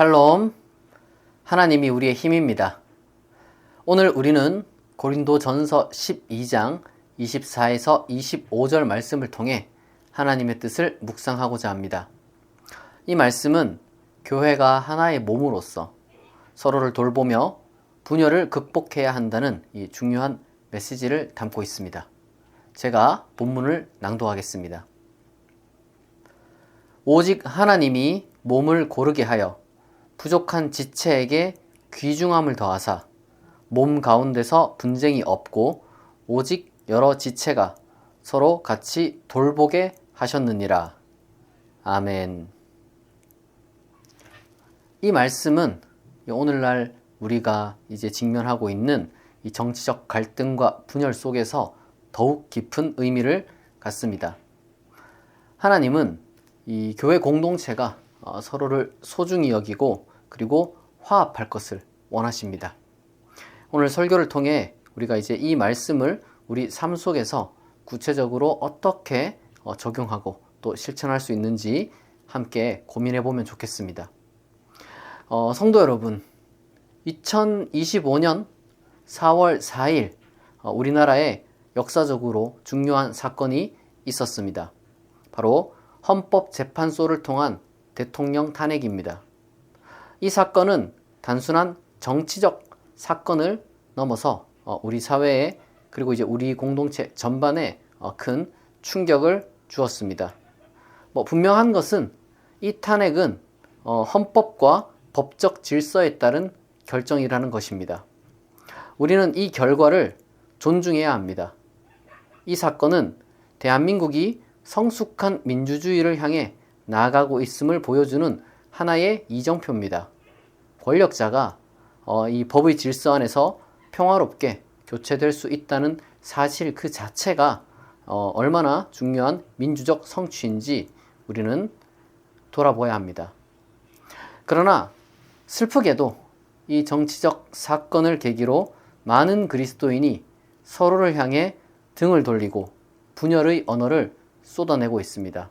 샬롬. 하나님이 우리의 힘입니다. 오늘 우리는 고린도 전서 12장 24에서 25절 말씀을 통해 하나님의 뜻을 묵상하고자 합니다. 이 말씀은 교회가 하나의 몸으로서 서로를 돌보며 분열을 극복해야 한다는 이 중요한 메시지를 담고 있습니다. 제가 본문을 낭독하겠습니다. 오직 하나님이 몸을 고르게 하여 부족한 지체에게 귀중함을 더하사 몸 가운데서 분쟁이 없고 오직 여러 지체가 서로 같이 돌보게 하셨느니라. 아멘. 이 말씀은 오늘날 우리가 이제 직면하고 있는 이 정치적 갈등과 분열 속에서 더욱 깊은 의미를 갖습니다. 하나님은 이 교회 공동체가 어, 서로를 소중히 여기고 그리고 화합할 것을 원하십니다. 오늘 설교를 통해 우리가 이제 이 말씀을 우리 삶 속에서 구체적으로 어떻게 어, 적용하고 또 실천할 수 있는지 함께 고민해 보면 좋겠습니다. 어, 성도 여러분, 2025년 4월 4일 어, 우리나라에 역사적으로 중요한 사건이 있었습니다. 바로 헌법재판소를 통한 대통령 탄핵입니다. 이 사건은 단순한 정치적 사건을 넘어서 어, 우리 사회에 그리고 이제 우리 공동체 전반에 어, 큰 충격을 주었습니다. 뭐 분명한 것은 이 탄핵은 어, 헌법과 법적 질서에 따른 결정이라는 것입니다. 우리는 이 결과를 존중해야 합니다. 이 사건은 대한민국이 성숙한 민주주의를 향해 나아가고 있음을 보여주는 하나의 이정표입니다. 권력자가 어, 이 법의 질서 안에서 평화롭게 교체될 수 있다는 사실 그 자체가 어, 얼마나 중요한 민주적 성취인지 우리는 돌아보아야 합니다. 그러나 슬프게도 이 정치적 사건을 계기로 많은 그리스도인이 서로를 향해 등을 돌리고 분열의 언어를 쏟아내고 있습니다.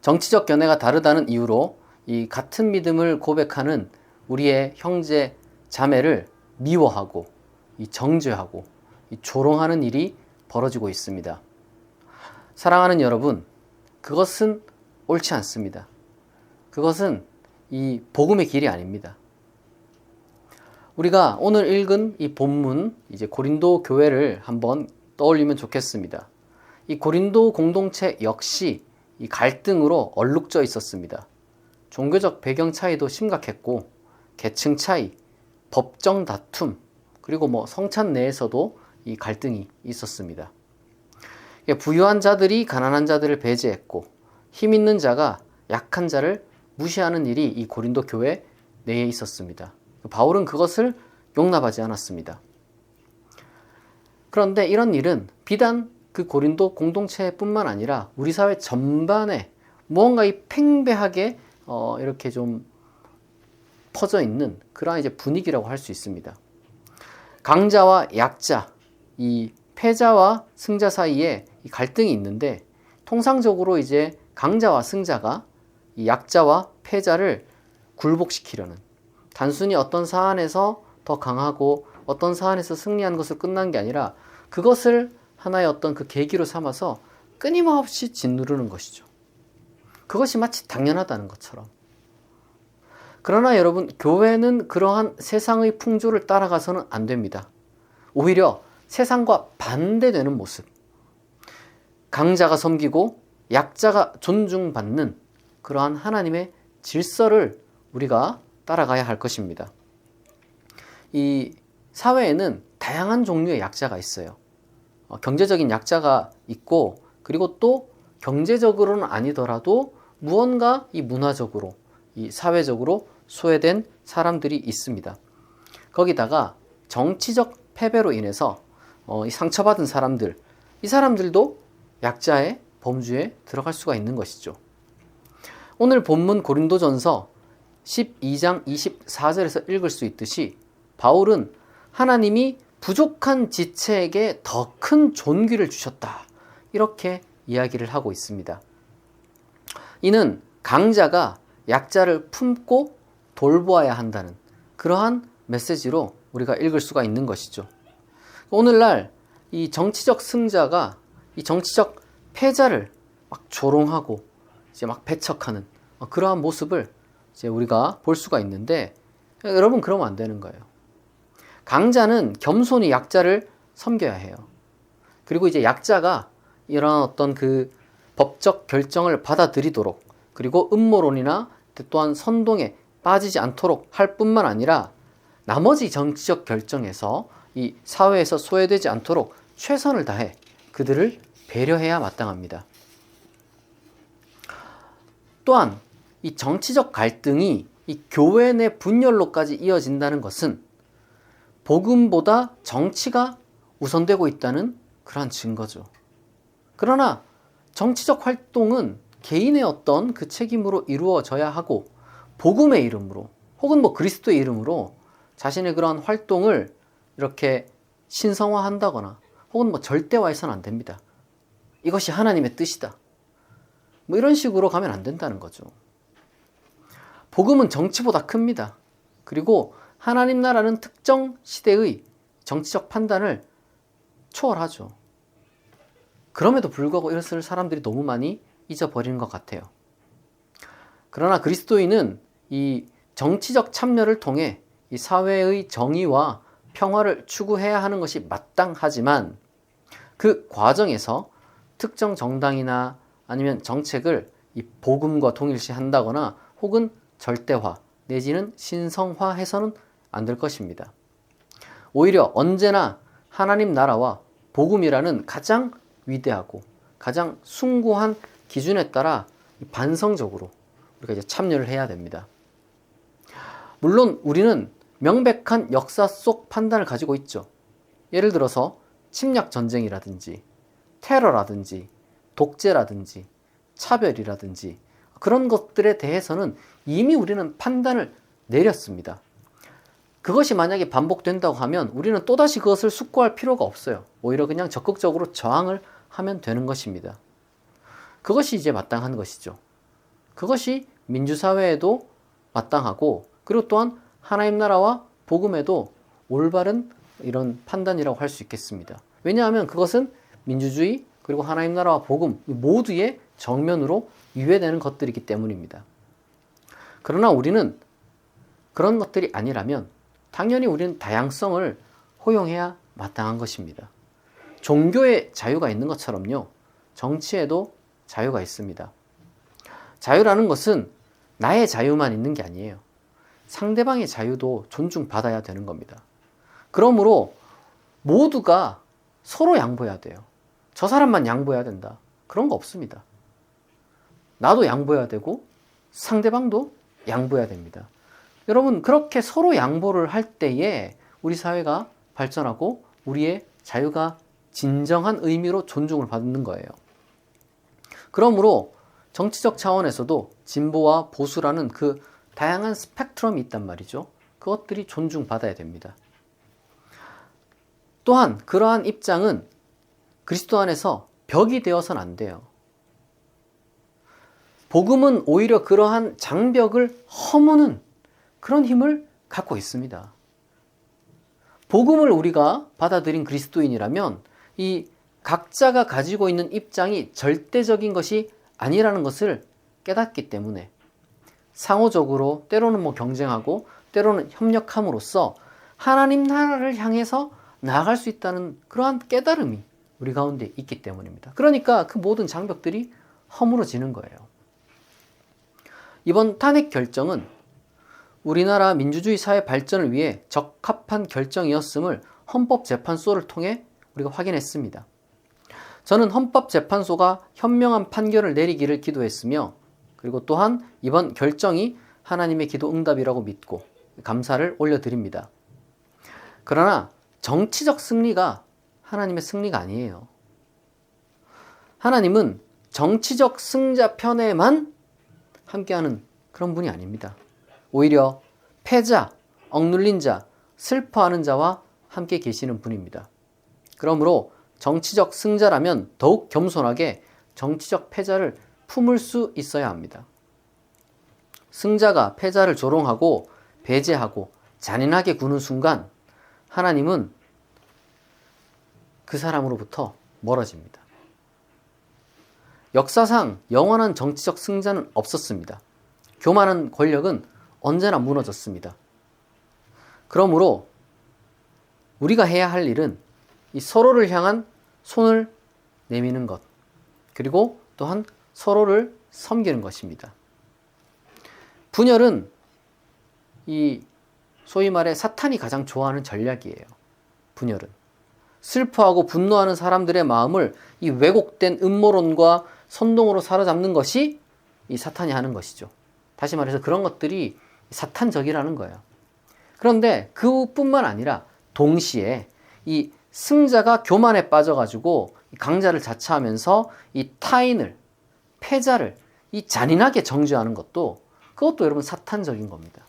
정치적 견해가 다르다는 이유로 이 같은 믿음을 고백하는 우리의 형제 자매를 미워하고 이 정죄하고 이 조롱하는 일이 벌어지고 있습니다. 사랑하는 여러분, 그것은 옳지 않습니다. 그것은 이 복음의 길이 아닙니다. 우리가 오늘 읽은 이 본문 이제 고린도 교회를 한번 떠올리면 좋겠습니다. 이 고린도 공동체 역시 이 갈등으로 얼룩져 있었습니다. 종교적 배경 차이도 심각했고 계층 차이, 법정 다툼, 그리고 뭐 성찬 내에서도 이 갈등이 있었습니다. 부유한 자들이 가난한 자들을 배제했고 힘 있는 자가 약한 자를 무시하는 일이 이 고린도 교회 내에 있었습니다. 바울은 그것을 용납하지 않았습니다. 그런데 이런 일은 비단 그 고린도 공동체뿐만 아니라 우리 사회 전반에 무언가 이 팽배하게 어 이렇게 좀 퍼져 있는 그러한 이제 분위기라고 할 수 있습니다. 강자와 약자, 이 패자와 승자 사이에 이 갈등이 있는데 통상적으로 이제 강자와 승자가 이 약자와 패자를 굴복시키려는 단순히 어떤 사안에서 더 강하고 어떤 사안에서 승리한 것을 끝난 게 아니라 그것을 하나의 어떤 그 계기로 삼아서 끊임없이 짓누르는 것이죠. 그것이 마치 당연하다는 것처럼. 그러나 여러분, 교회는 그러한 세상의 풍조를 따라가서는 안 됩니다. 오히려 세상과 반대되는 모습. 강자가 섬기고 약자가 존중받는 그러한 하나님의 질서를 우리가 따라가야 할 것입니다. 이 사회에는 다양한 종류의 약자가 있어요. 어, 경제적인 약자가 있고 그리고 또 경제적으로는 아니더라도 무언가 이 문화적으로 이 사회적으로 소외된 사람들이 있습니다. 거기다가 정치적 패배로 인해서 어, 이 상처받은 사람들 이 사람들도 약자의 범주에 들어갈 수가 있는 것이죠. 오늘 본문 고린도전서 12장 24절에서 읽을 수 있듯이 바울은 하나님이 부족한 지체에게 더 큰 존귀를 주셨다. 이렇게 이야기를 하고 있습니다. 이는 강자가 약자를 품고 돌보아야 한다는 그러한 메시지로 우리가 읽을 수가 있는 것이죠. 오늘날 이 정치적 승자가 이 정치적 패자를 막 조롱하고 이제 막 배척하는 그러한 모습을 이제 우리가 볼 수가 있는데 여러분 그러면 안 되는 거예요. 강자는 겸손히 약자를 섬겨야 해요. 그리고 이제 약자가 이런 어떤 그 법적 결정을 받아들이도록 그리고 음모론이나 또한 선동에 빠지지 않도록 할 뿐만 아니라 나머지 정치적 결정에서 이 사회에서 소외되지 않도록 최선을 다해 그들을 배려해야 마땅합니다. 또한 이 정치적 갈등이 이 교회 내 분열로까지 이어진다는 것은 복음보다 정치가 우선되고 있다는 그러한 증거죠. 그러나 정치적 활동은 개인의 어떤 그 책임으로 이루어져야 하고 복음의 이름으로 혹은 뭐 그리스도의 이름으로 자신의 그러한 활동을 이렇게 신성화한다거나 혹은 뭐 절대화해서는 안 됩니다. 이것이 하나님의 뜻이다. 뭐 이런 식으로 가면 안 된다는 거죠. 복음은 정치보다 큽니다. 그리고 하나님 나라는 특정 시대의 정치적 판단을 초월하죠. 그럼에도 불구하고 이것을 사람들이 너무 많이 잊어버리는 것 같아요. 그러나 그리스도인은 이 정치적 참여를 통해 이 사회의 정의와 평화를 추구해야 하는 것이 마땅하지만 그 과정에서 특정 정당이나 아니면 정책을 이 복음과 동일시한다거나 혹은 절대화 내지는 신성화해서는 안 될 것입니다. 오히려 언제나 하나님 나라와 복음이라는 가장 위대하고 가장 숭고한 기준에 따라 반성적으로 우리가 이제 참여를 해야 됩니다. 물론 우리는 명백한 역사 속 판단을 가지고 있죠. 예를 들어서 침략 전쟁이라든지 테러라든지 독재라든지 차별이라든지 그런 것들에 대해서는 이미 우리는 판단을 내렸습니다. 그것이 만약에 반복된다고 하면 우리는 또다시 그것을 숙고할 필요가 없어요. 오히려 그냥 적극적으로 저항을 하면 되는 것입니다. 그것이 이제 마땅한 것이죠. 그것이 민주사회에도 마땅하고 그리고 또한 하나님 나라와 복음에도 올바른 이런 판단이라고 할 수 있겠습니다. 왜냐하면 그것은 민주주의 그리고 하나님 나라와 복음 모두의 정면으로 유해되는 것들이기 때문입니다. 그러나 우리는 그런 것들이 아니라면 당연히 우리는 다양성을 허용해야 마땅한 것입니다. 종교에 자유가 있는 것처럼요. 정치에도 자유가 있습니다. 자유라는 것은 나의 자유만 있는 게 아니에요. 상대방의 자유도 존중받아야 되는 겁니다. 그러므로 모두가 서로 양보해야 돼요. 저 사람만 양보해야 된다. 그런 거 없습니다. 나도 양보해야 되고 상대방도 양보해야 됩니다. 여러분, 그렇게 서로 양보를 할 때에 우리 사회가 발전하고 우리의 자유가 진정한 의미로 존중을 받는 거예요. 그러므로 정치적 차원에서도 진보와 보수라는 그 다양한 스펙트럼이 있단 말이죠. 그것들이 존중받아야 됩니다. 또한 그러한 입장은 그리스도 안에서 벽이 되어서는 안 돼요. 복음은 오히려 그러한 장벽을 허무는 그런 힘을 갖고 있습니다. 복음을 우리가 받아들인 그리스도인이라면 이 각자가 가지고 있는 입장이 절대적인 것이 아니라는 것을 깨닫기 때문에 상호적으로 때로는 뭐 경쟁하고 때로는 협력함으로써 하나님 나라를 향해서 나아갈 수 있다는 그러한 깨달음이 우리 가운데 있기 때문입니다. 그러니까 그 모든 장벽들이 허물어지는 거예요. 이번 탄핵 결정은 우리나라 민주주의 사회 발전을 위해 적합한 결정이었음을 헌법재판소를 통해 우리가 확인했습니다. 저는 헌법재판소가 현명한 판결을 내리기를 기도했으며 그리고 또한 이번 결정이 하나님의 기도 응답이라고 믿고 감사를 올려드립니다. 그러나 정치적 승리가 하나님의 승리가 아니에요. 하나님은 정치적 승자 편에만 함께하는 그런 분이 아닙니다. 오히려 패자, 억눌린 자, 슬퍼하는 자와 함께 계시는 분입니다. 그러므로 정치적 승자라면 더욱 겸손하게 정치적 패자를 품을 수 있어야 합니다. 승자가 패자를 조롱하고 배제하고 잔인하게 구는 순간 하나님은 그 사람으로부터 멀어집니다. 역사상 영원한 정치적 승자는 없었습니다. 교만한 권력은 언제나 무너졌습니다. 그러므로 우리가 해야 할 일은 이 서로를 향한 손을 내미는 것, 그리고 또한 서로를 섬기는 것입니다. 분열은 이 소위 말해 사탄이 가장 좋아하는 전략이에요. 분열은. 슬퍼하고 분노하는 사람들의 마음을 이 왜곡된 음모론과 선동으로 사로잡는 것이 이 사탄이 하는 것이죠. 다시 말해서 그런 것들이 사탄적이라는 거예요. 그런데 그뿐만 아니라 동시에 이 승자가 교만에 빠져가지고 강자를 자처하면서 이 타인을 패자를 이 잔인하게 정죄하는 것도 그것도 여러분 사탄적인 겁니다.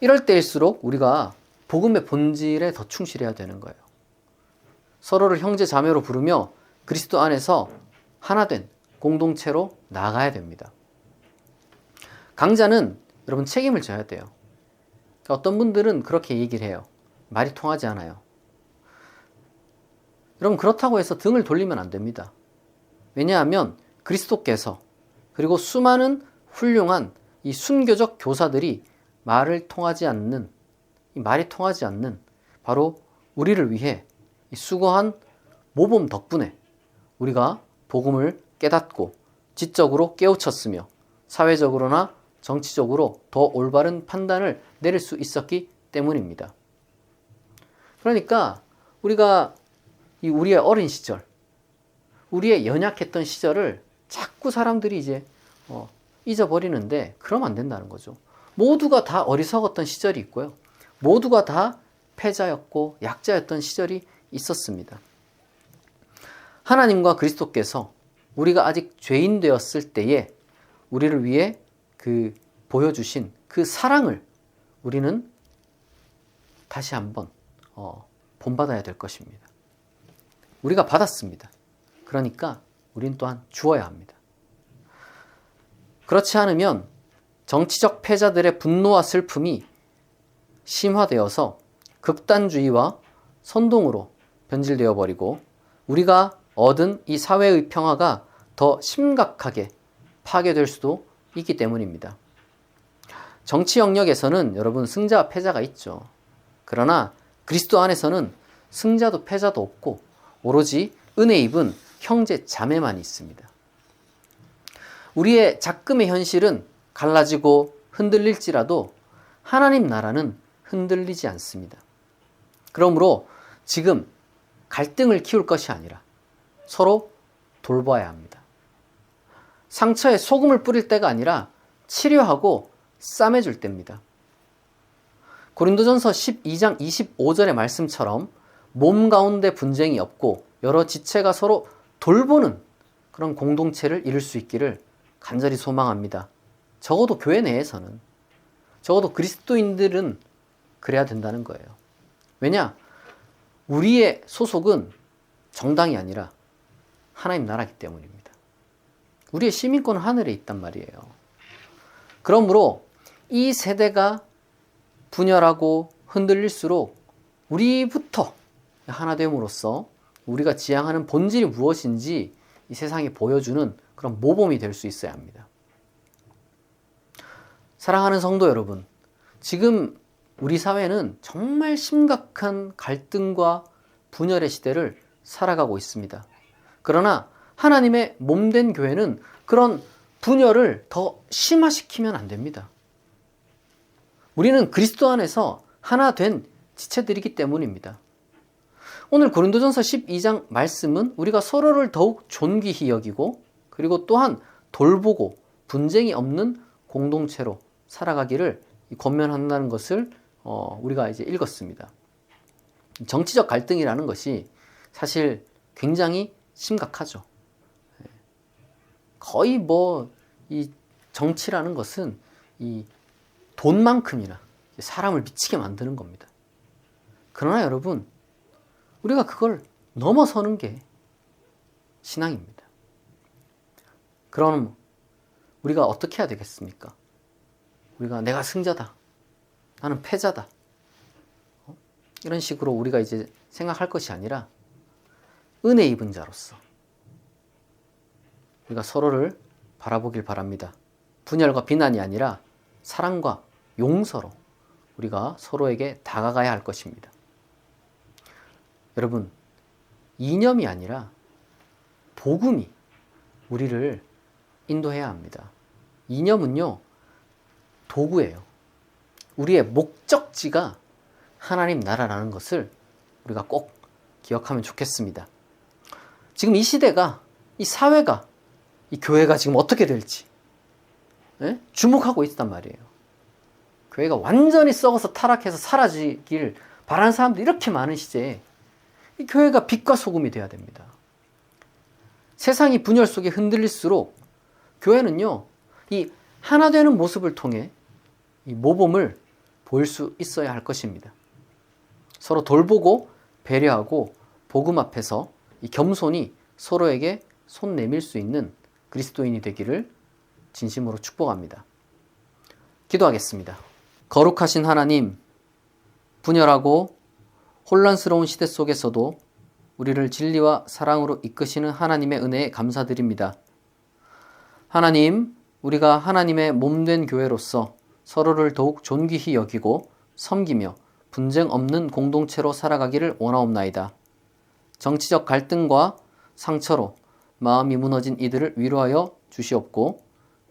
이럴 때일수록 우리가 복음의 본질에 더 충실해야 되는 거예요. 서로를 형제 자매로 부르며 그리스도 안에서 하나 된 공동체로 나가야 됩니다. 강자는 여러분 책임을 져야 돼요. 그러니까 어떤 분들은 그렇게 얘기를 해요. 말이 통하지 않아요. 여러분 그렇다고 해서 등을 돌리면 안 됩니다. 왜냐하면 그리스도께서 그리고 수많은 훌륭한 이 순교적 교사들이 말을 통하지 않는 말이 통하지 않는 바로 우리를 위해 수고한 모범 덕분에 우리가 복음을 깨닫고 지적으로 깨우쳤으며 사회적으로나 정치적으로 더 올바른 판단을 내릴 수 있었기 때문입니다. 그러니까 우리가 이 우리의 어린 시절, 우리의 연약했던 시절을 자꾸 사람들이 이제 어, 잊어버리는데 그러면 안 된다는 거죠. 모두가 다 어리석었던 시절이 있고요. 모두가 다 패자였고 약자였던 시절이 있었습니다. 하나님과 그리스도께서 우리가 아직 죄인 되었을 때에 우리를 위해 그 보여주신 그 사랑을 우리는 다시 한번 어, 본받아야 될 것입니다. 우리가 받았습니다. 그러니까 우린 또한 주어야 합니다. 그렇지 않으면 정치적 패자들의 분노와 슬픔이 심화되어서 극단주의와 선동으로 변질되어 버리고 우리가 얻은 이 사회의 평화가 더 심각하게 파괴될 수도 있기 때문입니다. 정치 영역에서는 여러분 승자와 패자가 있죠. 그러나 그리스도 안에서는 승자도 패자도 없고 오로지 은혜 입은 형제 자매만 있습니다. 우리의 작금의 현실은 갈라지고 흔들릴지라도 하나님 나라는 흔들리지 않습니다. 그러므로 지금 갈등을 키울 것이 아니라 서로 돌봐야 합니다. 상처에 소금을 뿌릴 때가 아니라 치료하고 싸매줄 때입니다. 고린도전서 12장 25절의 말씀처럼 몸 가운데 분쟁이 없고 여러 지체가 서로 돌보는 그런 공동체를 이룰 수 있기를 간절히 소망합니다. 적어도 교회 내에서는 적어도 그리스도인들은 그래야 된다는 거예요. 왜냐? 우리의 소속은 정당이 아니라 하나님 나라기 때문입니다. 우리의 시민권은 하늘에 있단 말이에요. 그러므로 이 세대가 분열하고 흔들릴수록 우리부터 하나 됨으로써 우리가 지향하는 본질이 무엇인지 이 세상에 보여주는 그런 모범이 될 수 있어야 합니다. 사랑하는 성도 여러분, 지금 우리 사회는 정말 심각한 갈등과 분열의 시대를 살아가고 있습니다. 그러나 하나님의 몸된 교회는 그런 분열을 더 심화시키면 안 됩니다. 우리는 그리스도 안에서 하나 된 지체들이기 때문입니다. 오늘 고린도전서 12장 말씀은 우리가 서로를 더욱 존귀히 여기고 그리고 또한 돌보고 분쟁이 없는 공동체로 살아가기를 권면한다는 것을 어, 우리가 이제 읽었습니다. 정치적 갈등이라는 것이 사실 굉장히 심각하죠. 예. 거의 뭐 이 정치라는 것은 이 돈만큼이나 사람을 미치게 만드는 겁니다. 그러나 여러분, 우리가 그걸 넘어서는 게 신앙입니다. 그럼 우리가 어떻게 해야 되겠습니까? 우리가 내가 승자다. 나는 패자다. 어? 이런 식으로 우리가 이제 생각할 것이 아니라 은혜 입은 자로서 우리가 서로를 바라보길 바랍니다. 분열과 비난이 아니라 사랑과 용서로 우리가 서로에게 다가가야 할 것입니다. 여러분, 이념이 아니라 복음이 우리를 인도해야 합니다. 이념은요, 도구예요. 우리의 목적지가 하나님 나라라는 것을 우리가 꼭 기억하면 좋겠습니다. 지금 이 시대가, 이 사회가, 이 교회가 지금 어떻게 될지 예? 주목하고 있단 말이에요. 교회가 완전히 썩어서 타락해서 사라지길 바라는 사람도 이렇게 많은 시대에 이 교회가 빛과 소금이 되어야 됩니다. 세상이 분열 속에 흔들릴수록 교회는요, 이 하나 되는 모습을 통해 이 모범을 보일 수 있어야 할 것입니다. 서로 돌보고 배려하고 복음 앞에서 이 겸손히 서로에게 손 내밀 수 있는 그리스도인이 되기를 진심으로 축복합니다. 기도하겠습니다. 거룩하신 하나님, 분열하고 혼란스러운 시대 속에서도 우리를 진리와 사랑으로 이끄시는 하나님의 은혜에 감사드립니다. 하나님, 우리가 하나님의 몸된 교회로서 서로를 더욱 존귀히 여기고 섬기며 분쟁 없는 공동체로 살아가기를 원하옵나이다. 정치적 갈등과 상처로 마음이 무너진 이들을 위로하여 주시옵고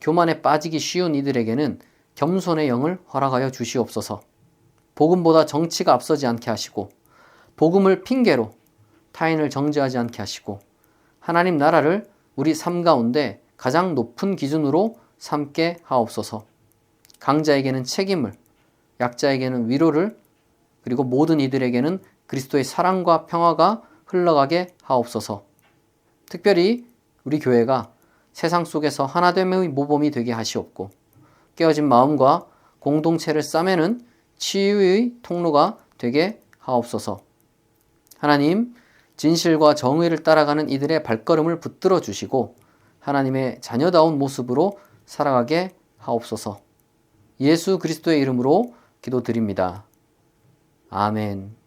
교만에 빠지기 쉬운 이들에게는 겸손의 영을 허락하여 주시옵소서. 복음보다 정치가 앞서지 않게 하시고 복음을 핑계로 타인을 정죄하지 않게 하시고 하나님 나라를 우리 삶 가운데 가장 높은 기준으로 삼게 하옵소서. 강자에게는 책임을, 약자에게는 위로를, 그리고 모든 이들에게는 그리스도의 사랑과 평화가 흘러가게 하옵소서. 특별히 우리 교회가 세상 속에서 하나됨의 모범이 되게 하시옵고 깨어진 마음과 공동체를 싸매는 치유의 통로가 되게 하옵소서. 하나님, 진실과 정의를 따라가는 이들의 발걸음을 붙들어 주시고 하나님의 자녀다운 모습으로 살아가게 하옵소서. 예수 그리스도의 이름으로 기도드립니다. 아멘.